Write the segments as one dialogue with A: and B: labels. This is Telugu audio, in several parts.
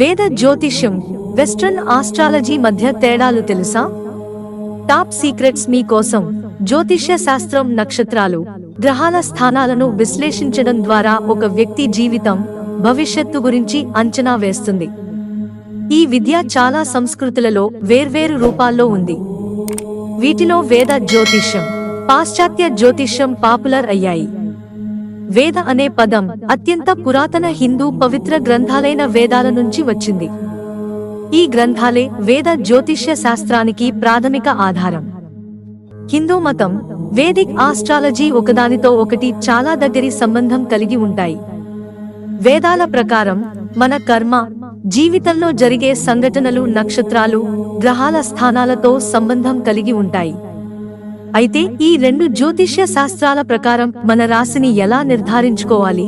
A: వేద జ్యోతిష్యం వెస్ట్రన్ ఆస్ట్రాలజీ మధ్య తేడాలు తెలుసా? టాప్ సీక్రెట్స్ మీ కోసం జ్యోతిష్య శాస్త్రం నక్షత్రాలు గ్రహాల స్థానాలను విశ్లేషించడం ద్వారా ఒక వ్యక్తి జీవితం భవిష్యత్తు గురించి అంచనా వేస్తుంది. ఈ విద్య చాలా సంస్కృతులలో వేర్వేరు రూపాల్లో ఉంది. వీటిలో వేద జ్యోతిష్యం పాశ్చాత్య జ్యోతిష్యం పాపులర్ అయ్యాయి. వేద అనే పదం అత్యంత పురాతన హిందూ పవిత్ర గ్రంథాలైన వేదాల నుంచి వచ్చింది. ఈ గ్రంథాలే వేద జ్యోతిష్య శాస్త్రానికి ప్రాథమిక ఆధారం. హిందూ మతం వేదిక్ ఆస్ట్రాలజీ ఒకదానితో ఒకటి చాలా దగ్గరి సంబంధం కలిగి ఉంటాయి. వేదాల ప్రకారం మన కర్మ జీవితంలో జరిగే సంఘటనలు నక్షత్రాలు గ్రహాల స్థానాలతో సంబంధం కలిగి ఉంటాయి. అయితే ఈ రెండు జ్యోతిష్య శాస్త్రాల ప్రకారం మన రాశిని ఎలా నిర్ధారించుకోవాలి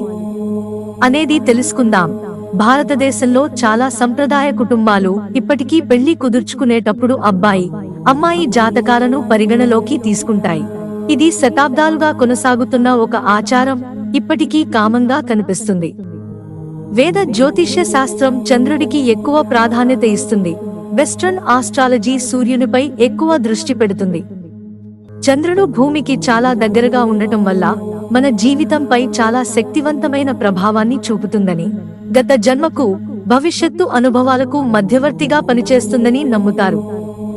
A: అనేది తెలుసుకుందాం. భారతదేశంలో చాలా సంప్రదాయ కుటుంబాలు ఇప్పటికీ పెళ్ళి కుదుర్చుకునేటప్పుడు అబ్బాయి అమ్మాయి జాతకాలను పరిగణలోకి తీసుకుంటాయి. ఇది శతాబ్దాలుగా కొనసాగుతున్న ఒక ఆచారం ఇప్పటికీ కామంగా కనిపిస్తుంది. వేద జ్యోతిష్య శాస్త్రం చంద్రుడికి ఎక్కువ ప్రాధాన్యత ఇస్తుంది. వెస్ట్రన్ ఆస్ట్రాలజీ సూర్యునిపై ఎక్కువ దృష్టి పెడుతుంది. చంద్రుడు భూమికి చాలా దగ్గరగా ఉండటం వల్ల మన జీవితంపై చాలా శక్తివంతమైన ప్రభావాన్ని చూపుతుందని గత జన్మకు భవిష్యత్తు అనుభవాలకు మధ్యవర్తిగా పనిచేస్తుందని నమ్ముతారు.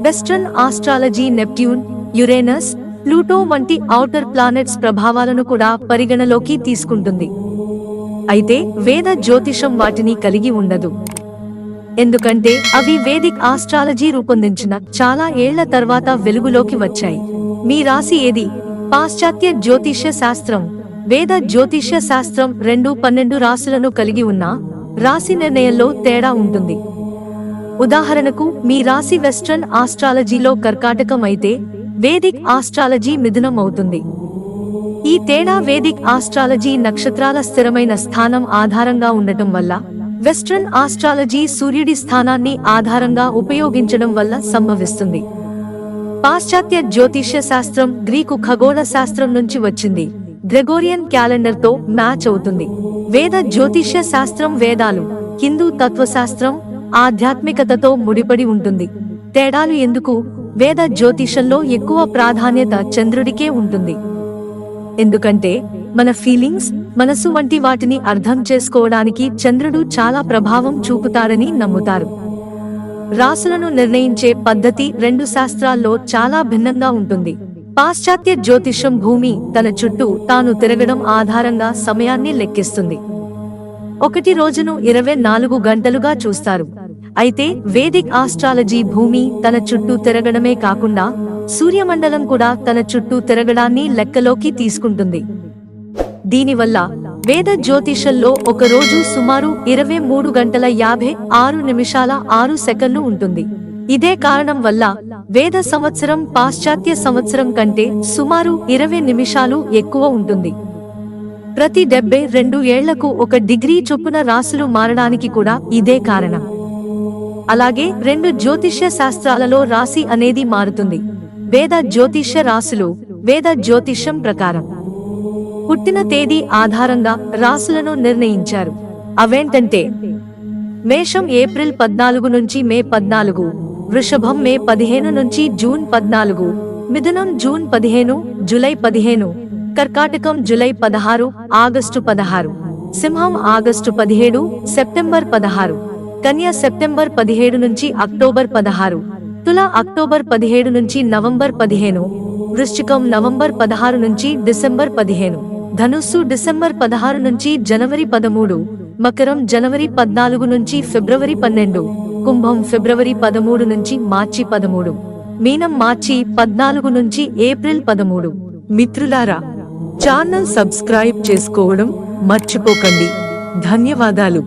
A: Western astrology Neptune Uranus Pluto వంటి ఔటర్ ప్లానెట్స్ ప్రభావాలను కూడా పరిగణలోకి తీసుకుంటుంది. అయితే వేద జ్యోతిషం వాటిని కలిగి ఉండదు. ఎందుకంటే అవి వేదిక్ ఆస్ట్రాలజీ రూపొందించిన చాలా ఏళ్ళ తర్వాత వెలుగులోకి వచ్చాయి. మీ రాశి ఏది? పాశ్చాత్య జ్యోతిష్య శాస్త్రం వేద జ్యోతిష్య శాస్త్రం రెండు పన్నెండు రాశులను కలిగి ఉన్న రాశి నిర్ణయంలో తేడా ఉంటుంది. ఉదాహరణకు మీ రాశి వెస్ట్రన్ ఆస్ట్రాలజీలో కర్కాటకం అయితే వేదిక్ ఆస్ట్రాలజీ మిథునం అవుతుంది ఈ తేడా వేదిక్ ఆస్ట్రాలజీ నక్షత్రాల స్థిరమైన స్థానం ఆధారంగా ఉండటం వల్ల వెస్ట్రన్ ఆస్ట్రాలజీ సూర్యుడి స్థానాన్ని ఆధారంగా ఉపయోగించడం వల్ల సంభవిస్తుంది. పాశ్చాత్య జ్యోతిష్య శాస్త్రం గ్రీకు ఖగోళ శాస్త్రం నుంచి వచ్చింది. గ్రెగోరియన్ క్యాలెండర్తో మ్యాచ్ అవుతుంది. వేద జ్యోతిష్య శాస్త్రం వేదాలు హిందూ తత్వశాస్త్రం ఆధ్యాత్మికతతో ముడిపడి ఉంటుంది. తేడాలు ఎందుకు? వేద జ్యోతిషంలో ఎక్కువ ప్రాధాన్యత చంద్రుడికే ఉంటుంది. ఎందుకంటే మన ఫీలింగ్స్ మనసు వంటి వాటిని అర్థం చేసుకోవడానికి చంద్రుడు చాలా ప్రభావం చూపుతారని నమ్ముతారు. రాసులను నిర్ణయించే పద్ధతి రెండు శాస్త్రాల్లో చాలా భిన్నంగా ఉంటుంది. పాశ్చాత్య జ్యోతిషం భూమి తన చుట్టూ తాను తిరగడం ఆధారంగా సమయాన్ని లెక్కిస్తుంది. ఒకటి రోజును ఇరవై నాలుగు గంటలుగా చూస్తారు. అయితే వేదిక్ ఆస్ట్రాలజీ భూమి తన చుట్టూ తిరగడమే కాకుండా సూర్యమండలం కూడా తన చుట్టూ తిరగడాన్ని లెక్కలోకి తీసుకుంటుంది. దీనివల్ల వేద జ్యోతిషంలో ఒక రోజు సుమారు ఇరవై మూడు గంటల యాభై ఆరు నిమిషాల ఆరు సెకన్లు ఉంటుంది. ఇదే కారణం వల్ల వేద సంవత్సరం పాశ్చాత్య సంవత్సరం కంటే సుమారు ఇరవై నిమిషాలు ఎక్కువ ఉంటుంది. ప్రతి డెబ్బై రెండు ఏళ్ళకు ఒక డిగ్రీ చొప్పున రాసులు మారడానికి కూడా ఇదే కారణం. అలాగే రెండు జ్యోతిష్య శాస్త్రాలలో రాశి అనేది మారుతుంది. వేద జ్యోతిష్య రాశులు వేద జ్యోతిష్యం ప్రకారం. పుట్టిన తేదీ ఆధారంగా రాసులను నిర్ణయించారు. అవేంటంటే మేషం ఏప్రిల్ పద్నాలుగు నుంచి మే పద్నాలుగు వృషభం మే పదిహేను నుంచి జూన్ పద్నాలుగు మిథునం జూన్ పదిహేను జులై పదిహేను కర్కాటకం జులై పదహారు ఆగస్టు పదహారు సింహం ఆగస్టు పదిహేడు సెప్టెంబర్ పదహారు కన్య సెప్టెంబర్ పదిహేడు నుంచి అక్టోబర్ పదహారు తుల అక్టోబర్ పదిహేడు నుంచి నవంబర్ పదిహేను వృశ్చికం నవంబర్ పదహారు నుంచి డిసెంబర్ పదిహేను. ధనుస్సు డిసెంబర్ పదహారు నుంచి జనవరి పదమూడు మకరం జనవరి పద్నాలుగు నుంచి ఫిబ్రవరి పన్నెండు కుంభం ఫిబ్రవరి పదమూడు నుంచి మార్చి పదమూడు మీనం మార్చి పద్నాలుగు నుంచి ఏప్రిల్ పదమూడు. మిత్రులారా ఛానల్ సబ్స్క్రైబ్ చేసుకోవడం మర్చిపోకండి. ధన్యవాదాలు.